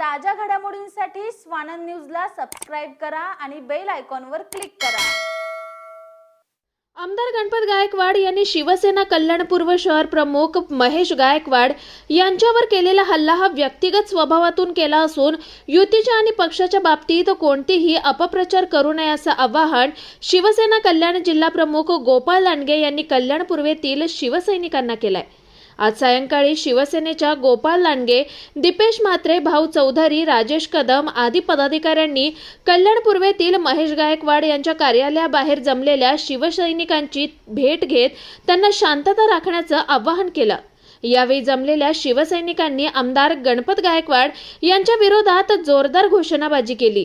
ताज्या घडामोडींसाठी स्वानंद न्यूजला सबस्क्राईब करा आणि बेल आयकॉनवर क्लिक करा. आमदार गणपत गायकवाड यांनी शिवसेना कल्याण पूर्व शहर प्रमुख महेश गायकवाड यांच्यावर केलेला हल्ला हा व्यक्तिगत स्वभावातून केला असून युतीच्या आणि पक्षाच्या बाबतीत कोणतीही अपप्रचार करू नये असं आवाहन शिवसेना कल्याण जिल्हा प्रमुख गोपाल लांडगे यांनी कल्याण पूर्वेतील शिवसैनिकांना आहे आज सायंकाळी शिवसेनेच्या गोपाल लांडगे दीपेश म्हात्रे भाऊ चौधरी राजेश कदम आदी पदाधिकाऱ्यांनी कल्याण पूर्वेतील महेश गायकवाड यांच्या कार्यालयाबाहेर जमलेल्या शिवसैनिकांची भेट घेत त्यांना शांतता राखण्याचं आवाहन केलं यावेळी जमलेल्या शिवसैनिकांनी आमदार गणपत गायकवाड यांच्या विरोधात जोरदार घोषणाबाजी केली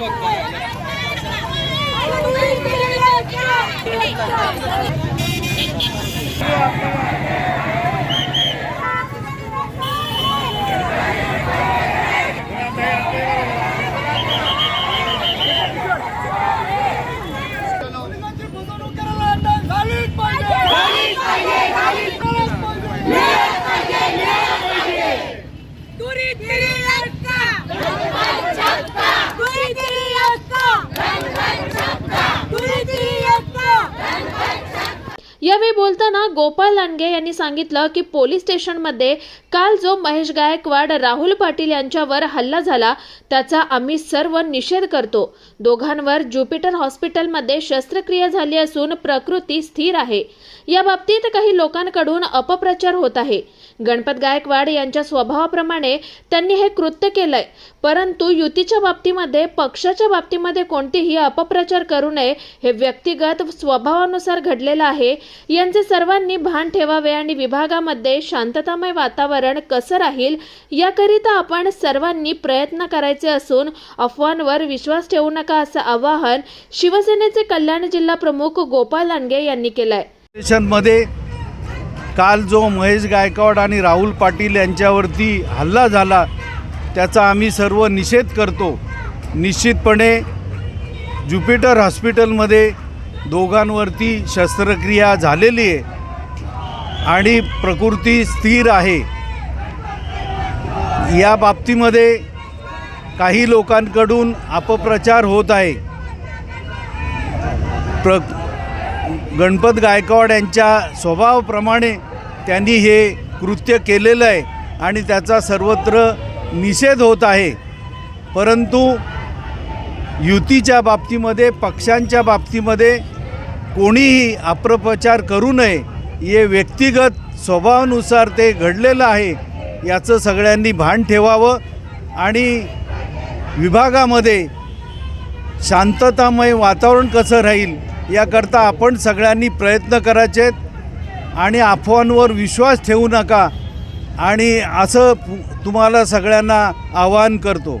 Thank you. यावेळी बोलताना गोपाळ लांडगे यांनी सांगितलं की पोलीस स्टेशनमध्ये काल जो महेश गायकवाड राहुल पाटील यांच्यावर हल्ला झाला त्याचा आम्ही सर्व निषेध करतो. दोघांवर ज्युपिटर हॉस्पिटलमध्ये शस्त्रक्रिया झाली असून प्रकृती स्थिर आहे. या बाबतीत काही लोकांकडून अपप्रचार होत आहे. गणपत गायकवाड यांच्या स्वभावाप्रमाणे त्यांनी हे कृत्य केलंय परंतु युतीच्या बाबतीमध्ये पक्षाच्या बाबतीमध्ये कोणतेही अपप्रचार करू नये हे व्यक्तिगत स्वभावानुसार घडलेलं आहे यांचे सर्वांनी भान ठेवावे आणि विभागामध्ये शांततामय वातावरण कसं राहील याकरिता आपण सर्वांनी प्रयत्न करायचे असून अफवांवर विश्वास ठेवू नका असं आवाहन शिवसेनेचे कल्याण जिल्हा प्रमुख गोपाल लांडगे यांनी केलंय. स्टेशनमध्ये काल जो महेश गायकवाड आणि राहुल पाटील यांच्यावरती हल्ला झाला त्याचा आम्ही सर्व निषेध करतो. निश्चितपणे ज्युपिटर हॉस्पिटलमध्ये दोघांवरती शस्त्रक्रिया झालेली आहे आणि प्रकृती स्थिर आहे. या बाबतीमध्ये काही लोकांकडून अपप्रचार होत आहे. प्र गणपत गायकवाड यांच्या स्वभावाप्रमाणे त्यांनी हे कृत्य केलेलं आहे आणि त्याचा सर्वत्र निषेध होत आहे. परंतु युतीच्या बाबतीमध्ये पक्षांच्या बाबतीमध्ये कोणीही अप्रप्रचार करू नये. हे व्यक्तिगत स्वभावानुसार ते घडलेलं आहे याचं सगळ्यांनी भान ठेवावं आणि विभागामध्ये शांततामय वातावरण कसं राहील याकरता आपण सगळ्यांनी प्रयत्न करायचे आहेत आणि अफवांवर विश्वास ठेवू नका. आणि असं तुम्हाला सगळ्यांना आवाहन करतो.